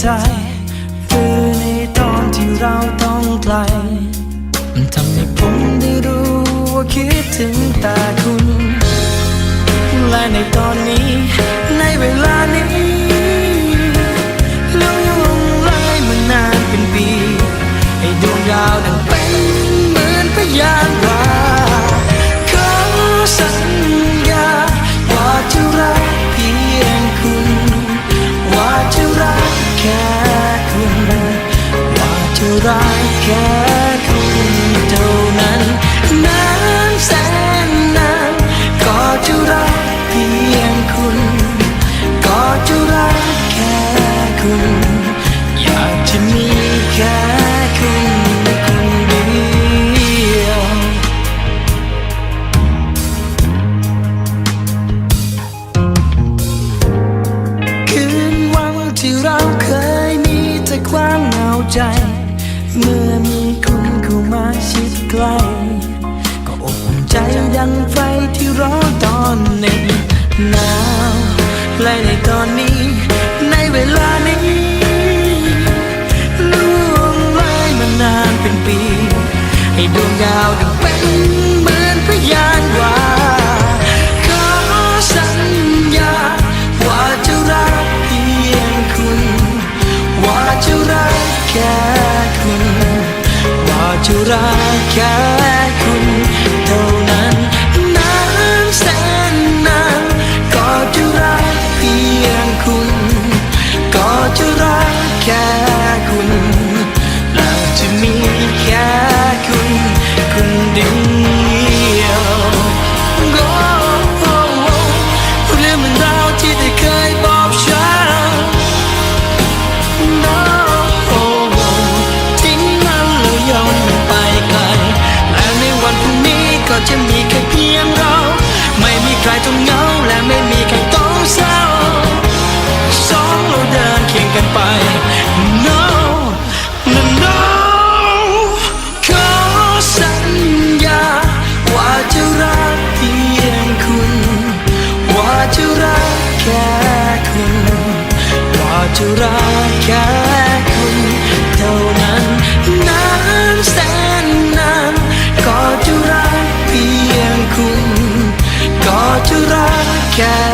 ใจ คือในตอนที่เราต้องไกล มันทำให้ผมได้รู้ว่าคิดถึงแต่คุณ และในตอนนี้ ในเวลานี้ล่วงเลมานานเป็นปี ให้ดวงดาวดัง รักแค่คุณเท่านั้นนานแสนนานก็จะรักเพียงคุณ ก็จะรักแค่คุณ อยากจะมีแค่คุณคนเดียว คืนวันที่เราเคยมีแต่ความเหงาใจ เมื่อมีคุณเข้ามาชิดใกล้ ก็อบอุ่นใจดังไฟที่ร้อน ว่าจะรักแค่ รักแค่คุณเท่านั้นนานแสนนานก็จะรักเพียงคุณ ก็จะรักแค่คุณและจะมีแค่